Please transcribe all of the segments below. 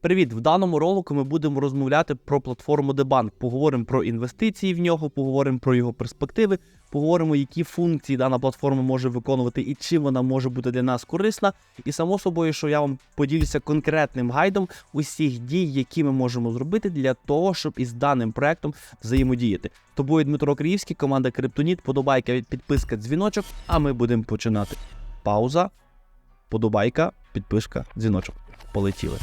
Привіт! В даному ролику ми будемо розмовляти про платформу Дебанк. Поговоримо про інвестиції в нього, поговоримо про його перспективи, поговоримо, які функції дана платформа може виконувати і чим вона може бути для нас корисна. І само собою, що я вам поділюся конкретним гайдом усіх дій, які ми можемо зробити для того, щоб із даним проектом взаємодіяти. Тобою Дмитро Криївський, команда Криптоніт, подобайка, підписка, дзвіночок. А ми будемо починати. Пауза, подобайка, підписка, дзвіночок. Полетіли.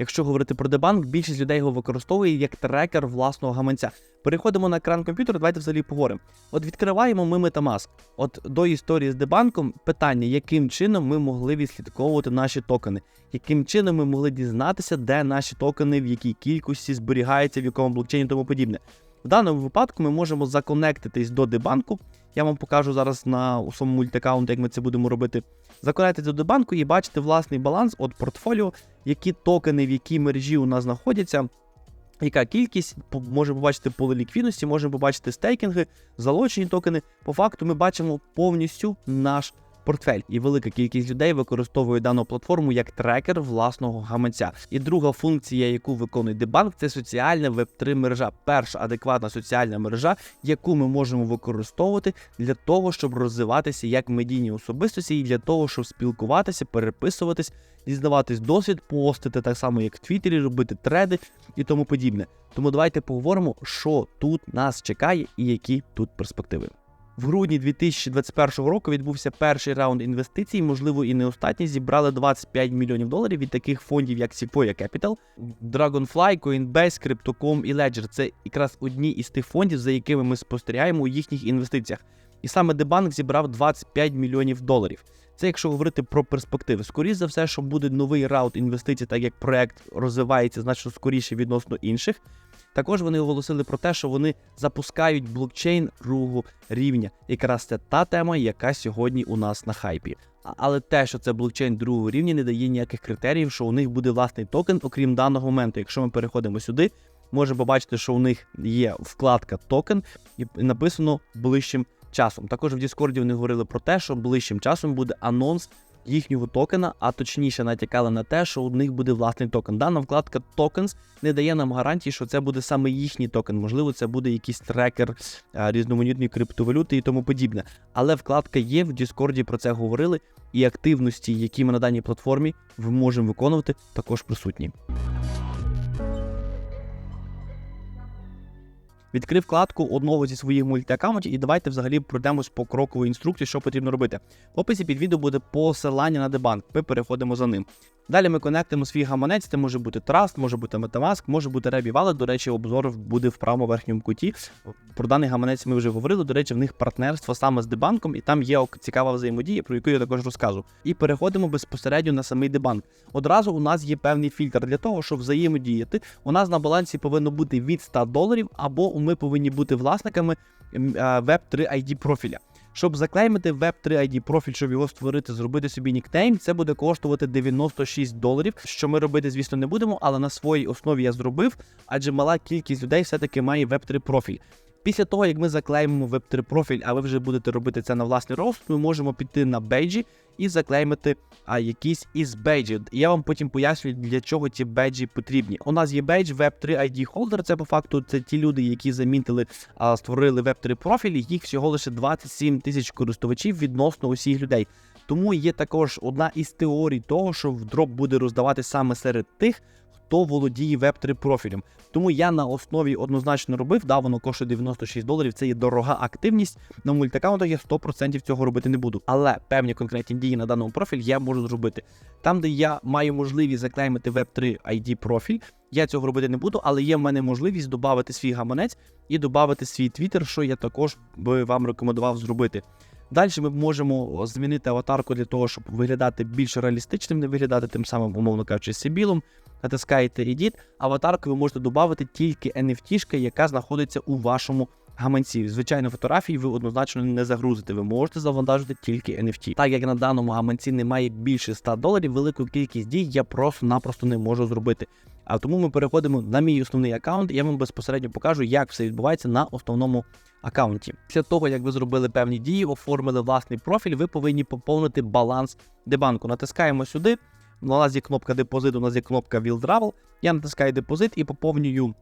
Якщо говорити про дебанк, більшість людей його використовує як трекер власного гаманця. Переходимо на екран комп'ютера, давайте взагалі поговоримо. От відкриваємо ми Metamask. От до історії з дебанком питання, яким чином ми могли відслідковувати наші токени, яким чином ми могли дізнатися, де наші токени, в якій кількості зберігаються, в якому блокчейні тому подібне. В даному випадку ми можемо законектитись до дебанку. Я вам покажу зараз на у своєму мультикаунті, як ми це будемо робити. Законектитись до дебанку і бачите власний баланс от портфоліо, які токени, в якій мережі у нас знаходяться. Яка кількість можемо побачити поле ліквідності, можемо побачити стейкінги, залочені токени. По факту ми бачимо повністю наш портфель, і велика кількість людей використовує дану платформу як трекер власного гаманця. І друга функція, яку виконує дебанк, це соціальна веб-3 мережа. Перша адекватна соціальна мережа, яку ми можемо використовувати для того, щоб розвиватися як медійні особистості, і для того, щоб спілкуватися, переписуватись, дізнаватись досвід, постити так само, як в Твіттері, робити треди і тому подібне. Тому давайте поговоримо, що тут нас чекає і які тут перспективи. В грудні 2021 року відбувся перший раунд інвестицій, можливо, і не останній. Зібрали 25 мільйонів доларів від таких фондів, як Sequoia Capital, Dragonfly, Coinbase, Crypto.com і Ledger. Це якраз одні із тих фондів, за якими ми спостерігаємо у їхніх інвестиціях. І саме Дебанк зібрав 25 мільйонів доларів. Це якщо говорити про перспективи. Скоріше за все, що буде новий раунд інвестицій, так як проект розвивається значно скоріше відносно інших. Також вони оголосили про те, що вони запускають блокчейн другого рівня. Якраз це та тема, яка сьогодні у нас на хайпі. Але те, що це блокчейн другого рівня, не дає ніяких критеріїв, що у них буде власний токен, окрім даного моменту. Якщо ми переходимо сюди, можемо побачити, що у них є вкладка токен і написано ближчим часом. Також в Діскорді вони говорили про те, що ближчим часом буде анонс їхнього токена, а точніше натякали на те, що у них буде власний токен. Дана вкладка Tokens не дає нам гарантії, що це буде саме їхній токен. Можливо, це буде якийсь трекер а, різноманітної криптовалюти і тому подібне. Але вкладка є в Діскорді про це говорили, і активності, які ми на даній платформі можемо виконувати, також присутні. Відкрив вкладку одного зі своїх мультиаккаунтів і давайте взагалі пройдемось по кроковій інструкції, що потрібно робити. В описі під відео буде посилання на дебанк. Ми переходимо за ним. Далі ми конектимо свій гаманець. Це може бути Trust, може бути Metamask, може бути Rebі Wallet. До речі, обзор буде в правому верхньому куті. Про даний гаманець ми вже говорили. До речі, в них партнерство саме з дебанком, і там є цікава взаємодія, про яку я також розкажу. І переходимо безпосередньо на самий дебанк. Одразу у нас є певний фільтр для того, щоб взаємодіяти. У нас на балансі повинно бути від 100 доларів, або ми повинні бути власниками м, а, Web3 ID профіля. Щоб заклеймити Web3 ID профіль, щоб його створити, зробити собі нікнейм, це буде коштувати 96 доларів. Що ми робити, звісно, не будемо, але на своїй основі я зробив, адже мала кількість людей все-таки має Web3 профіль. Після того, як ми заклеймимо Web3 профіль, а ви вже будете робити це на власний рост, ми можемо піти на бейджі і заклеймити а, якісь із бейджів. Я вам потім поясню, для чого ці бейджі потрібні. У нас є бейдж Web3 ID Holder, це по факту це ті люди, які замітили, а, створили Web3 профілі. Їх всього лише 27 тисяч користувачів відносно усіх людей. Тому є також одна із теорій того, що дроп буде роздавати саме серед тих, хто володіє Web3 профілем. Тому я на основі однозначно робив, да, воно коштує 96 доларів. Це є дорога активність. На мультикаунтах я 100% цього робити не буду. Але певні конкретні дії на даному профілі я можу зробити. Там, де я маю можливість заклеймити Web3 ID профіль, я цього робити не буду, але є в мене можливість додати свій гаманець і додати свій твіттер, що я також би вам рекомендував зробити. Далі ми можемо змінити аватарку для того, щоб виглядати більш реалістичним, не виглядати тим самим, умовно кажучи, сибілом. Натискаєте Edit, аватарку ви можете додати тільки NFT, яка знаходиться у вашому гаманці. Звичайно, фотографії ви однозначно не загрузите. Ви можете завантажити тільки NFT. Так як на даному гаманці немає більше 100 доларів, велику кількість дій я просто-напросто не можу зробити. А тому ми переходимо на мій основний аккаунт, я вам безпосередньо покажу, як все відбувається на основному аккаунті. Після того, як ви зробили певні дії, оформили власний профіль, ви повинні поповнити баланс дебанку. Натискаємо сюди. У нас є кнопка депозит, у нас є кнопка Withdraw. Я натискаю депозит і поповнюю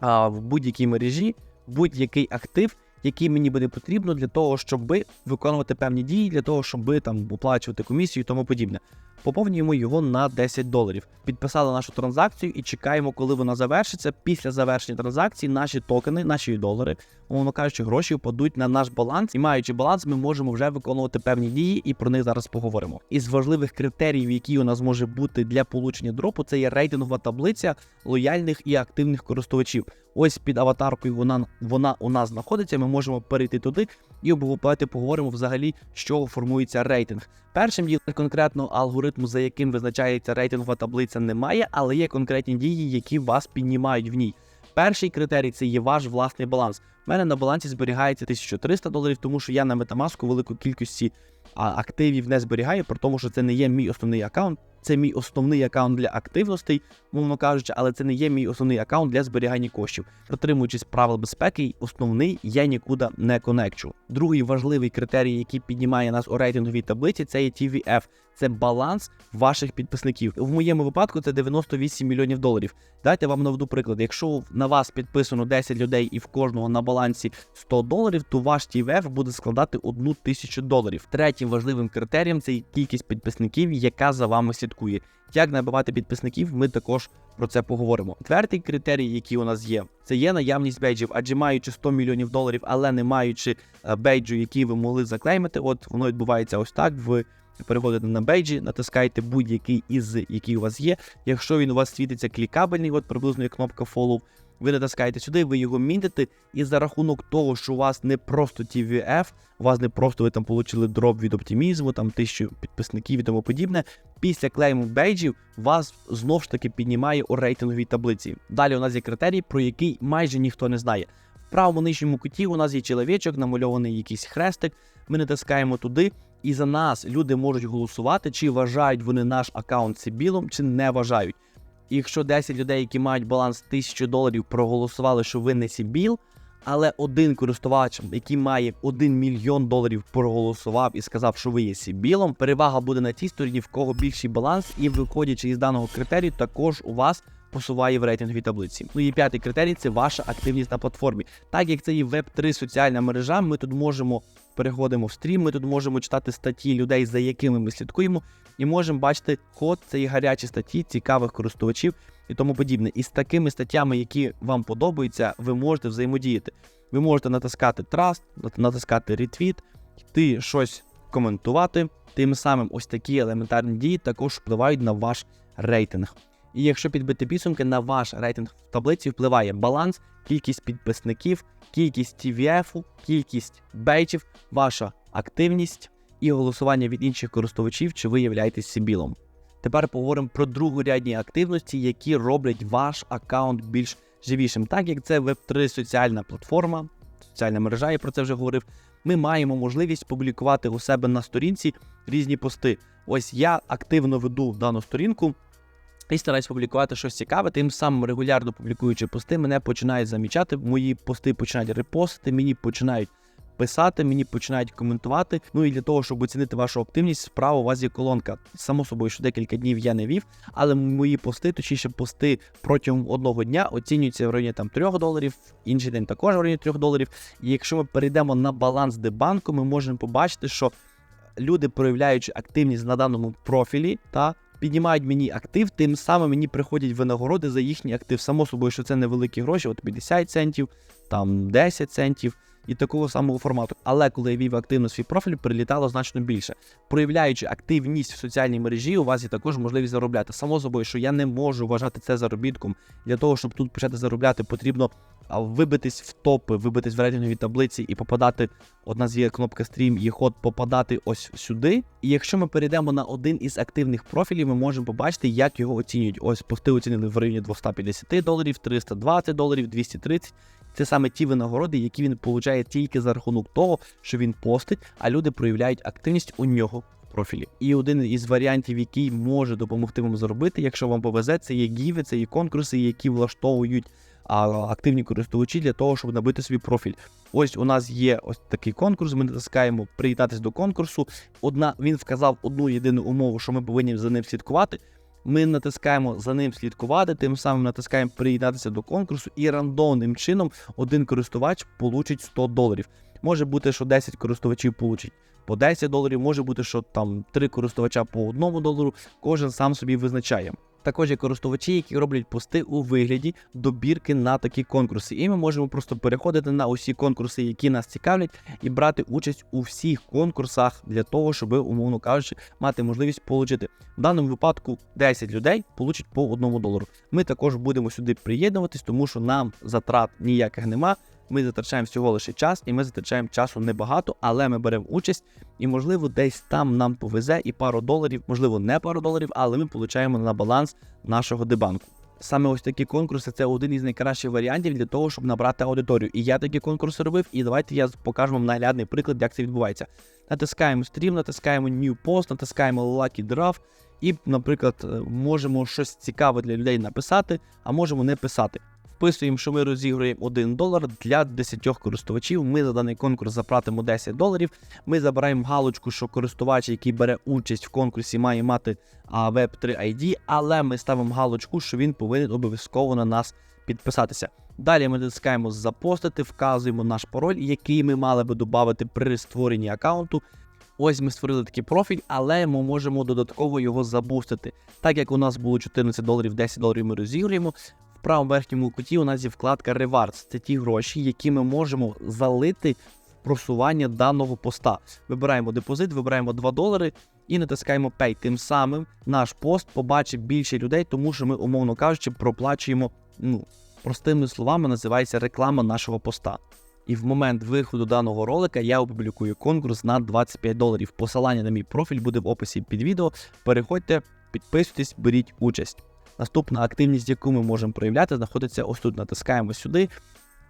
а, в будь-якій мережі будь-який актив, який мені буде потрібно для того, щоб виконувати певні дії, для того, щоб там оплачувати комісію і тому подібне. Поповнюємо його на 10 доларів. Підписали нашу транзакцію і чекаємо, коли вона завершиться. Після завершення транзакції наші токени, наші долари, умовно кажучи, гроші впадуть на наш баланс. І маючи баланс, ми можемо вже виконувати певні дії, і про них зараз поговоримо. Із важливих критеріїв, які у нас може бути для получення дропу, це є рейтингова таблиця лояльних і активних користувачів. Ось під аватаркою вона вона у нас знаходиться. Ми можемо перейти туди і обговорити, поговоримо взагалі, з чого формується рейтинг. Першим ділом конкретно алгоритму, за яким визначається рейтингова таблиця, немає, але є конкретні дії, які вас піднімають в ній. Перший критерій це є ваш власний баланс. У мене на балансі зберігається 1300 доларів, тому що я на Metamask велику кількості активів не зберігаю, про тому що це не є мій основний аккаунт. Це мій основний аккаунт для активностей, мовно кажучи, але це не є мій основний аккаунт для зберігання коштів. Притримуючись правил безпеки, основний я нікуди не конекчу. Другий важливий критерій, який піднімає нас у рейтинговій таблиці, це є TVF. Це баланс ваших підписників. В моєму випадку це 98 мільйонів доларів. Дайте вам наведу приклад. Якщо на вас підписано 10 людей і в кожного на балансі 100 доларів, то ваш TVF буде складати 1 тисячу доларів. Третім важливим критерієм це кількість підписників, яка за вами слідкує. Як набивати підписників, ми також про це поговоримо. Четвертий критерій, який у нас є, це є наявність бейджів, адже маючи 100 мільйонів доларів, але не маючи е, бейджу, який ви могли заклеймити, от воно відбувається ось так. В переходите на бейджі, натискаєте будь-який із які у вас є. Якщо він у вас світиться клікабельний, от приблизно як кнопка Follow, ви натискаєте сюди, ви його мінтите, і за рахунок того, що у вас не просто TVF, у вас не просто ви там отримали дроп від оптимізму, там тисячу підписників і тому подібне. Після клейму бейджів вас знов ж таки піднімає у рейтинговій таблиці. Далі у нас є критерій, про який майже ніхто не знає. В правому нижньому куті у нас є чоловічок, намальований якийсь хрестик. Ми натискаємо туди, і за нас люди можуть голосувати, чи вважають вони наш аккаунт Сибілом, чи не вважають. Якщо 10 людей, які мають баланс 1000 доларів, проголосували, що ви не Сібіл, але один користувач, який має 1 мільйон доларів, проголосував і сказав, що ви є Сібілом, перевага буде на тій стороні, в кого більший баланс, і виходячи із даного критерію, також у вас. Посуває в рейтинговій таблиці. Ну і п'ятий критерій це ваша активність на платформі. Так як це є веб 3 соціальна мережа, ми тут можемо переходимо в стрім, ми тут можемо читати статті людей, за якими ми слідкуємо, і можемо бачити ход цієї гарячі статті, цікавих користувачів і тому подібне. І з такими статтями, які вам подобаються, ви можете взаємодіяти. Ви можете натискати траст, натискати ретвіт, йти щось коментувати. Тим самим ось такі елементарні дії також впливають на ваш рейтинг. І якщо підбити підсумки, на ваш рейтинг в таблиці впливає баланс, кількість підписників, кількість TVF, кількість бейджів, ваша активність і голосування від інших користувачів, чи ви являєтесь Сібілом. Тепер поговоримо про другорядні активності, які роблять ваш аккаунт більш живішим. Так як це Web3 соціальна платформа, соціальна мережа, я про це вже говорив. Ми маємо можливість публікувати у себе на сторінці різні пости. Ось я активно веду дану сторінку і стараюсь публікувати щось цікаве. Тим самим регулярно публікуючи пости, мене починають замічати. Мої пости починають репостити, мені починають писати, мені починають коментувати. Ну і для того, щоб оцінити вашу активність, справа у вас є колонка. Само собою, що декілька днів я не вів, але мої пости, точніше, пости протягом одного дня оцінюються в районі там 3 доларів, інший день також в районі 3 доларів. І якщо ми перейдемо на баланс дебанку, ми можемо побачити, що люди, проявляючи активність на даному профілі, та піднімають мені актив, тим самим мені приходять винагороди за їхній актив. Само собою, що це невеликі гроші, от 50 центів, там 10 центів і такого самого формату. Але коли я вів активно свій профіль, прилітало значно більше. Проявляючи активність в соціальній мережі, у вас є також можливість заробляти. Само собою, що я не можу вважати це заробітком. Для того, щоб тут почати заробляти, потрібно вибитись в топи, вибитись в рейтинговій таблиці і попадати. Одна з є кнопка стрім, є ход попадати ось сюди. І якщо ми перейдемо на один із активних профілів, ми можемо побачити, як його оцінюють. Ось пости оцінили в районі 250 доларів, 320 доларів, 230. Це саме ті винагороди, які він получає тільки за рахунок того, що він постить, а люди проявляють активність у нього профілі. І один із варіантів, який може допомогти вам зробити, якщо вам повезе, це є гіви, це є конкурси, які влаштовують а, активні користувачі для того, щоб набити свій профіль. Ось у нас є ось такий конкурс. Ми натискаємо приєднатися до конкурсу. Одна він вказав одну єдину умову, що ми повинні за ним слідкувати. Ми натискаємо за ним слідкувати, тим самим натискаємо приєднатися до конкурсу, і рандомним чином один користувач получить 100 доларів. Може бути, що 10 користувачів получить по 10 доларів, може бути, що там 3 користувача по 1 долару, кожен сам собі визначає. Також є користувачі, які роблять пости у вигляді добірки на такі конкурси. І ми можемо просто переходити на усі конкурси, які нас цікавлять, і брати участь у всіх конкурсах для того, щоб, умовно кажучи, мати можливість отримати. В даному випадку 10 людей получать по 1 долару. Ми також будемо сюди приєднуватись, тому що нам затрат ніяких нема. Ми затрачаємо всього лише час, і ми затрачаємо часу небагато, але ми беремо участь, і можливо десь там нам повезе і пару доларів, можливо, не пару доларів, але ми получаємо на баланс нашого дебанку. Саме ось такі конкурси це один із найкращих варіантів для того, щоб набрати аудиторію. І я такі конкурси робив, і давайте я покажу вам наглядний приклад, як це відбувається. Натискаємо стрім, натискаємо New Post, натискаємо Lucky Draft, і, наприклад, е, можемо щось цікаве для людей написати, а можемо не писати. Вписуємо, що ми розігруємо 1 долар для 10 користувачів. Ми за даний конкурс заплатимо 10 доларів. Ми забираємо галочку, що користувач, який бере участь в конкурсі, має мати web 3 ID, але ми ставимо галочку, що він повинен обов'язково на нас підписатися. Далі ми натискаємо запостити, вказуємо наш пароль, який ми мали би додати при створенні аккаунту. Ось ми створили такий профіль, але ми можемо додатково його забустити. Так як у нас було 14 доларів, 10 доларів ми розігруємо. Правому верхньому куті у нас є вкладка Rewards. Це ті гроші, які ми можемо залити в просування даного поста. Вибираємо депозит, вибираємо 2 долари і натискаємо Pay. Тим самим наш пост побачить більше людей, тому що ми, умовно кажучи, проплачуємо. Ну, простими словами, називається реклама нашого поста. І в момент виходу даного ролика я опублікую конкурс на 25 доларів. Посилання на мій профіль буде в описі під відео. Переходьте, підписуйтесь, беріть участь. Наступна активність, яку ми можемо проявляти, знаходиться ось тут. Натискаємо сюди,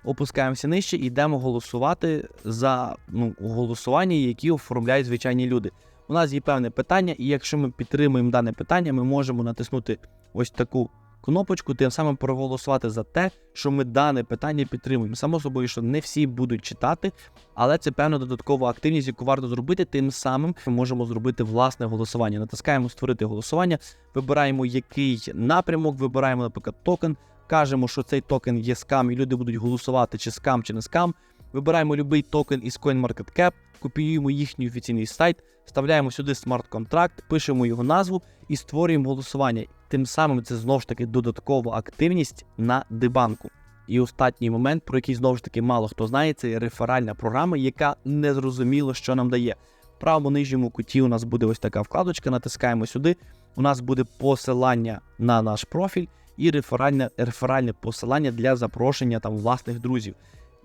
опускаємося нижче і йдемо голосувати за ну, голосування, які оформляють звичайні люди. У нас є певне питання, і якщо ми підтримуємо дане питання, ми можемо натиснути ось таку кнопочку, тим самим проголосувати за те, що ми дане питання підтримуємо. Само собою, що не всі будуть читати, але це певна додаткова активність, яку варто зробити. Тим самим ми можемо зробити власне голосування. Натискаємо створити голосування, вибираємо який напрямок, вибираємо, наприклад, токен. Кажемо, що цей токен є скам, і люди будуть голосувати, чи скам, чи не скам. Вибираємо будь-який токен із CoinMarketCap, копіюємо їхній офіційний сайт, вставляємо сюди смарт-контракт, пишемо його назву і створюємо голосування. Тим самим це знову ж таки додаткова активність на дебанку. І останній момент, про який знову ж таки мало хто знає, це реферальна програма, яка не зрозуміло, що нам дає. В правому нижньому куті у нас буде ось така вкладочка, натискаємо сюди. У нас буде посилання на наш профіль і реферальне, реферальне посилання для запрошення там власних друзів.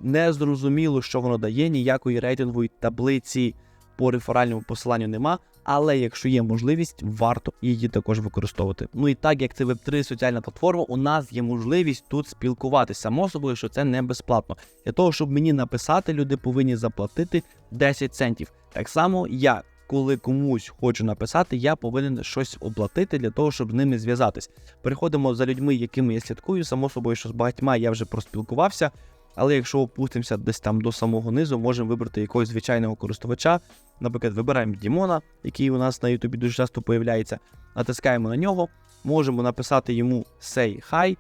Не зрозуміло, що воно дає, ніякої рейтингової таблиці по реферальному посиланню нема, але якщо є можливість, варто її також використовувати. Ну і так як це Web3 соціальна платформа, у нас є можливість тут спілкуватися. Само собою, що це не безплатно. Для того, щоб мені написати, люди повинні заплатити 10 центів. Так само я. Коли комусь хочу написати, я повинен щось оплатити для того, щоб з ними зв'язатись. Переходимо за людьми, якими я слідкую. Само собою, що з багатьма я вже проспілкувався. Але якщо опустимося десь там до самого низу, можемо вибрати якогось звичайного користувача. Наприклад, вибираємо Дімона, який у нас на Ютубі дуже часто появляється, натискаємо на нього, можемо написати йому say hi,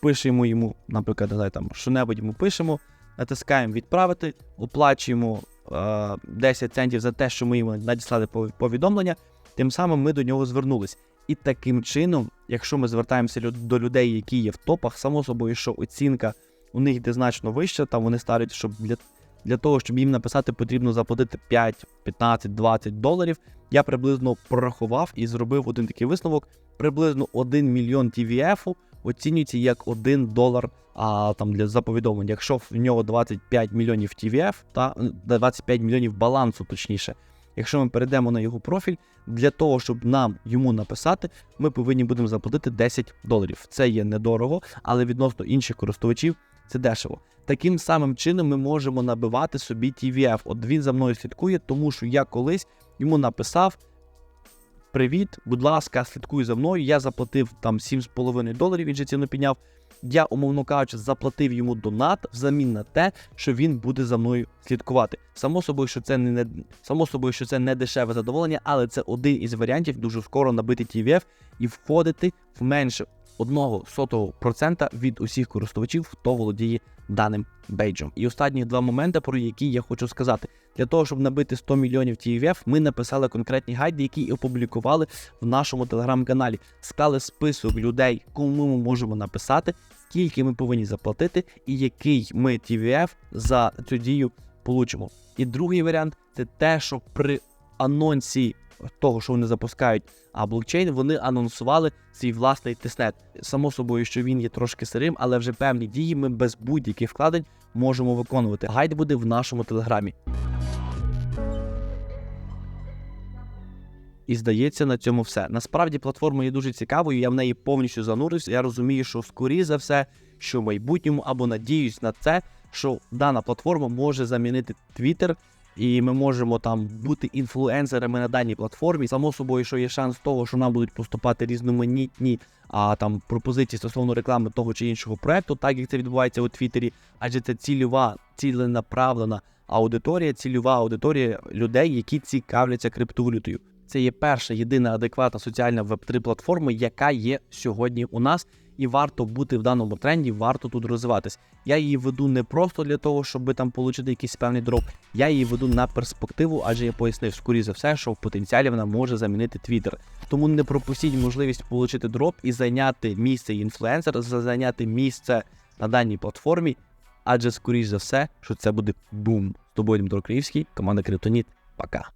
пишемо йому, наприклад, не там що-небудь йому пишемо, натискаємо відправити, оплачуємо е, 10 центів за те, що ми йому надіслали повідомлення, тим самим ми до нього звернулись. І таким чином, якщо ми звертаємося до людей, які є в топах, само собою, що оцінка у них йде значно вища, там вони ставлять, щоб для для того, щоб їм написати, потрібно заплатити 5, 15, 20 доларів. Я приблизно прорахував і зробив один такий висновок. Приблизно 1 мільйон TVF оцінюється як 1 долар а, там, для за повідомлення. Якщо в нього 25 мільйонів TVF, та 25 мільйонів балансу, точніше. Якщо ми перейдемо на його профіль, для того, щоб нам йому написати, ми повинні будемо заплатити 10 доларів. Це є недорого, але відносно інших користувачів це дешево. Таким самим чином ми можемо набивати собі TVF. От він за мною слідкує, тому що я колись йому написав. Привіт, будь ласка, слідкуй за мною. Я заплатив там 7,5 доларів, він же ціну підняв. Я, умовно кажучи, заплатив йому донат взамін на те, що він буде за мною слідкувати. Само собою, що це не, само собою, що це не дешеве задоволення, але це один із варіантів дуже скоро набити TVF і входити в менше одного сотого процента від усіх користувачів, хто володіє даним бейджем. І останні два моменти, про які я хочу сказати. Для того, щоб набити 100 мільйонів TVF, ми написали конкретні гайди, які опублікували в нашому телеграм-каналі. Склали список людей, кому ми можемо написати, скільки ми повинні заплатити, і який ми TVF за цю дію получимо. І другий варіант це те, що при анонсі того, що вони запускають а блокчейн, вони анонсували свій власний тиснет. Само собою, що він є трошки сирим, але вже певні дії ми без будь-яких вкладень можемо виконувати. Гайд буде в нашому телеграмі. І здається, на цьому все. Насправді платформа є дуже цікавою, я в неї повністю занурився. Я розумію, що скоріше за все, що в майбутньому або надіюсь на це, що дана платформа може замінити Twitter, і ми можемо там бути інфлюенсерами на даній платформі. Само собою, що є шанс того, що нам будуть поступати різноманітні а там пропозиції стосовно реклами того чи іншого проекту, так як це відбувається у Твіттері, адже це цільова, ціленаправлена аудиторія, цільова аудиторія людей, які цікавляться криптовалютою. Це є перша єдина адекватна соціальна веб-3 платформа, яка є сьогодні у нас, і варто бути в даному тренді, варто тут розвиватись. Я її веду не просто для того, щоб там отримати якийсь певний дроп. Я її веду на перспективу, адже я пояснив, скоріше за все, що в потенціалі вона може замінити Twitter. Тому не пропустіть можливість отримати дроп і зайняти місце інфлюенсера, зайняти місце на даній платформі. Адже скоріш за все, що це буде бум. З тобою Дмитро Криївський, команда Криптоніт. Пока.